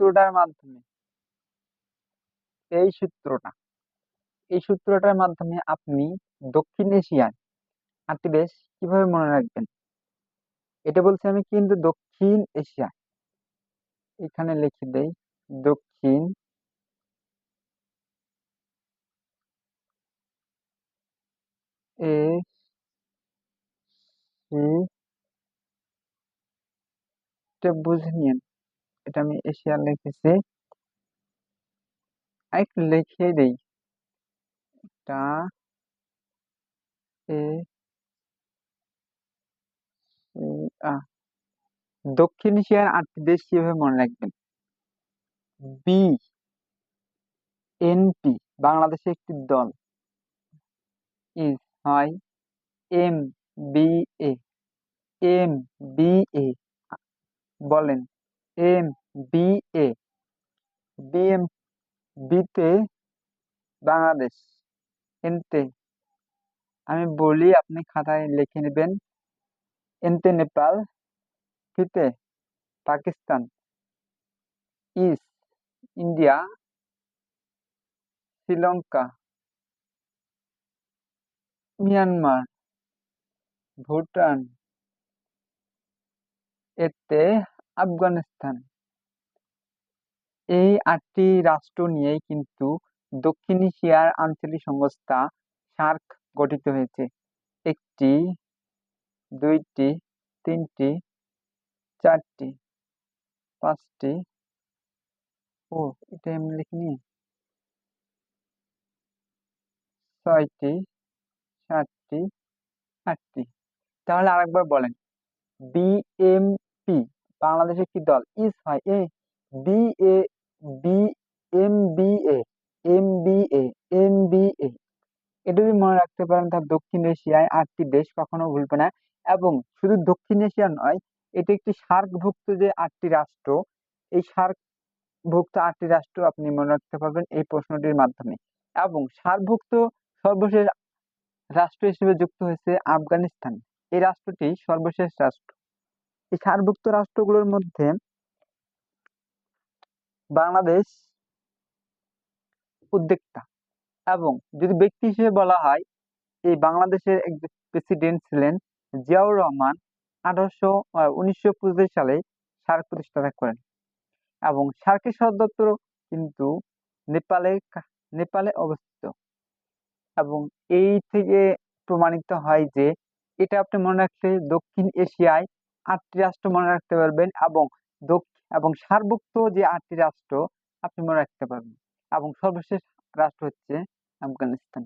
সূত্রটার মাধ্যমে। এই সূত্রটা, এই সূত্রটার মাধ্যমে আপনি দক্ষিণ এশিয়ার আটটি দেশ কীভাবে মনে রাখবেন? এটা বলছি আমি কিন্তু দক্ষিণ এশিয়া। এখানে লিখে দেই, দক্ষিণ এ বুঝে নিন এটা আমি এশিয়া লিখেছি। একটু লিখে দেই। এটা এ দক্ষিণ এশিয়ার আটটি দেশ কীভাবে মনে রাখবেন? বি এনপি বাংলাদেশের একটি দল। ইজ, হয় M B A. M B A, বলেন। M B A B M বিতে বাংলাদেশ এনতে আমি বলি, আপনি খাতায় লিখে নেবেন। এনতে নেপাল ফিতে Pakistan is India Sri Lanka Myanmar Bhutan এতে আফগানিস্তান। এই আটটি রাষ্ট্র নিয়েই কিন্তু দক্ষিণ এশিয়ার আঞ্চলিক সংস্থা সার্ক গঠিত হয়েছে। একটি, দুইটি, তিনটি, চারটি, পাঁচটি। ও, এটা আমি লিখিনি। ছয়টি, সাতটি, আটটি। তাহলে আরেকবার বলেন বিএমপি বাংলাদেশের কি দল? ইস হয় A B A B M B A M B A M B A এটা যদি মনে রাখতে পারেন তার দক্ষিণ এশিয়ায় আটটি দেশ কখনো ভুলবে না। এবং শুধু দক্ষিণ এশিয়া নয়, এটি একটি সার্কভুক্ত যে আটটি রাষ্ট্র, এই সার্কভুক্ত আটটি রাষ্ট্র আপনি মনে রাখতে পারবেন এই প্রশ্নটির মাধ্যমে। এবং সার্কভুক্ত সর্বশেষ রাষ্ট্র হিসেবে যুক্ত হয়েছে আফগানিস্তান। এই রাষ্ট্রটি সর্বশেষ রাষ্ট্র। এই সার্কভুক্ত রাষ্ট্রগুলোর মধ্যে বাংলাদেশ উদ্যোক্তা। এবং যদি ব্যক্তি হিসেবে বলা হয়, এই বাংলাদেশের একজন প্রেসিডেন্ট ছিলেন জিয়াউর রহমান আঠারোশো উনিশশো সালে সার্ক প্রতিষ্ঠাতা করেন। এবং সার্কের সদর দপ্তর কিন্তু নেপালে নেপালে অবস্থিত। এবং এই থেকে প্রমাণিত হয় যে, এটা আপনি মনে রাখলে দক্ষিণ এশিয়ায় আটটি রাষ্ট্র মনে রাখতে পারবেন এবং এবং সার্বভৌক্ত যে আটটি রাষ্ট্র আপনি মনে রাখতে পারবেন এবং সর্বশেষ রাষ্ট্র হচ্ছে আফগানিস্তান।